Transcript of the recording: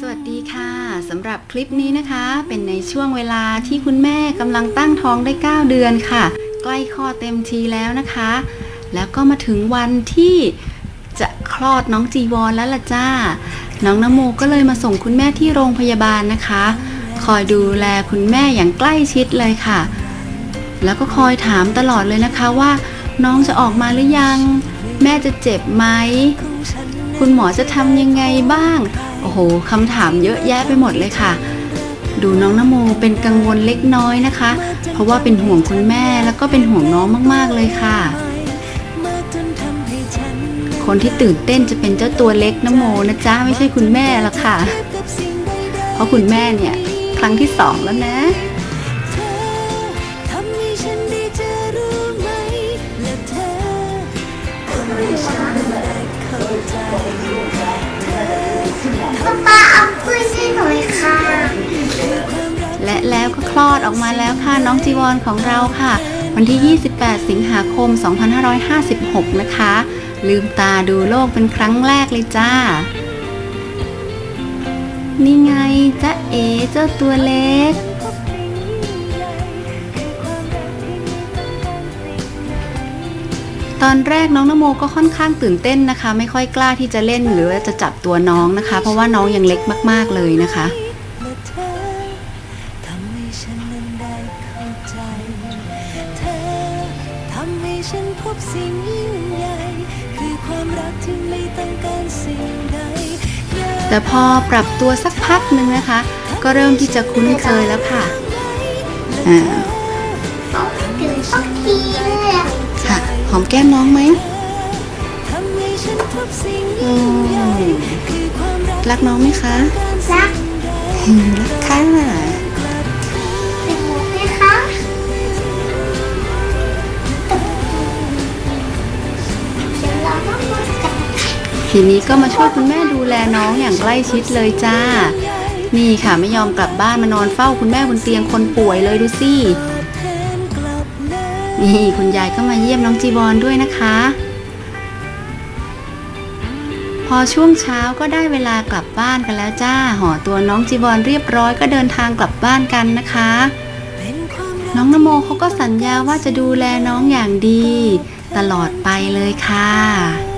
สวัสดีค่ะสำหรับคลิปนี้นะคะ เป็นในช่วงเวลาที่คุณแม่กำลังตั้งท้องได้ 9 เดือนค่ะ ใกล้คลอดเต็มทีแล้วนะคะ แล้วก็มาถึงวันที่จะคลอดน้องจีวรแล้วล่ะจ้า น้องนโมก็เลยมาส่งคุณแม่ที่โรงพยาบาลนะคะ คอยดูแลคุณแม่อย่างใกล้ชิดเลยค่ะ แล้วก็คอยถามตลอดเลยนะคะว่า น้องจะออกมาหรือยัง แม่จะเจ็บไหมคุณหมอจะทำยังไงบ้าง โอ้โหคำถามเยอะแยะไปหมดเลยค่ะ ดูน้องนโมเป็นกังวลเล็กน้อยนะคะ เพราะว่าเป็นห่วงคุณแม่แล้วก็เป็นห่วงน้องมากๆเลยค่ะ คนที่ตื่นเต้นจะเป็นเจ้าตัวเล็กนโมนะจ๊ะไม่ใช่คุณแม่ละค่ะ เพราะคุณแม่เนี่ย ครั้งที่สองแล้วนะ อดออกมาแล้วค่ะน้องจีวรของเราค่ะ วันที่ 28 สิงหาคม 2556 นะคะ ลืมตาดูโลกเป็นครั้งแรกเลยจ้า นี่ไงจ้าเอเจ้าตัวเล็กตอนแรกน้องนโมก็ค่อนข้างตื่นเต้นนะคะ ไม่ค่อยกล้าที่จะเล่นหรือว่าจะจับตัวน้องนะคะ เพราะว่าน้องยังเล็กมาก ๆเลยนะคะ ฉันนั้นได้เข้าใจ เธอทำให้ฉันพบสิ่งยิ่งใหญ่ คือความรักที่ไม่ต้องการสิ่งใดอยากแต่พอปรับตัวสักพักหนึ่งนะคะ ก็เริ่มที่จะคุ้นเคยแล้วค่ะอ่าเอาไม่ถึงสักทีเลยอะค่ะ หอมแก้มน้องไหมทำให้ฉันพบสิ่งอืยิ่งใหญ่มคือความรักรักน้องไหมคะ รักอืมรักค่ะ ทีนี้ก็มาช่วยคุณแม่ดูแลน้องอย่างใกล้ชิดเลยจ้า นี่ค่ะไม่ยอมกลับบ้านมานอนเฝ้าคุณแม่บนเตียงคนป่วยเลยดูสินี่คุณยายก็มาเยี่ยมน้องจีบอลด้วยนะคะ พอช่วงเช้าก็ได้เวลากลับบ้านกันแล้วจ้าห่อตัวน้องจีบอลเรียบร้อยก็เดินทางกลับบ้านกันนะคะ น้องนโมเขาก็สัญญาว่าจะดูแลน้องอย่างดี ตลอดไปเลยค่ะ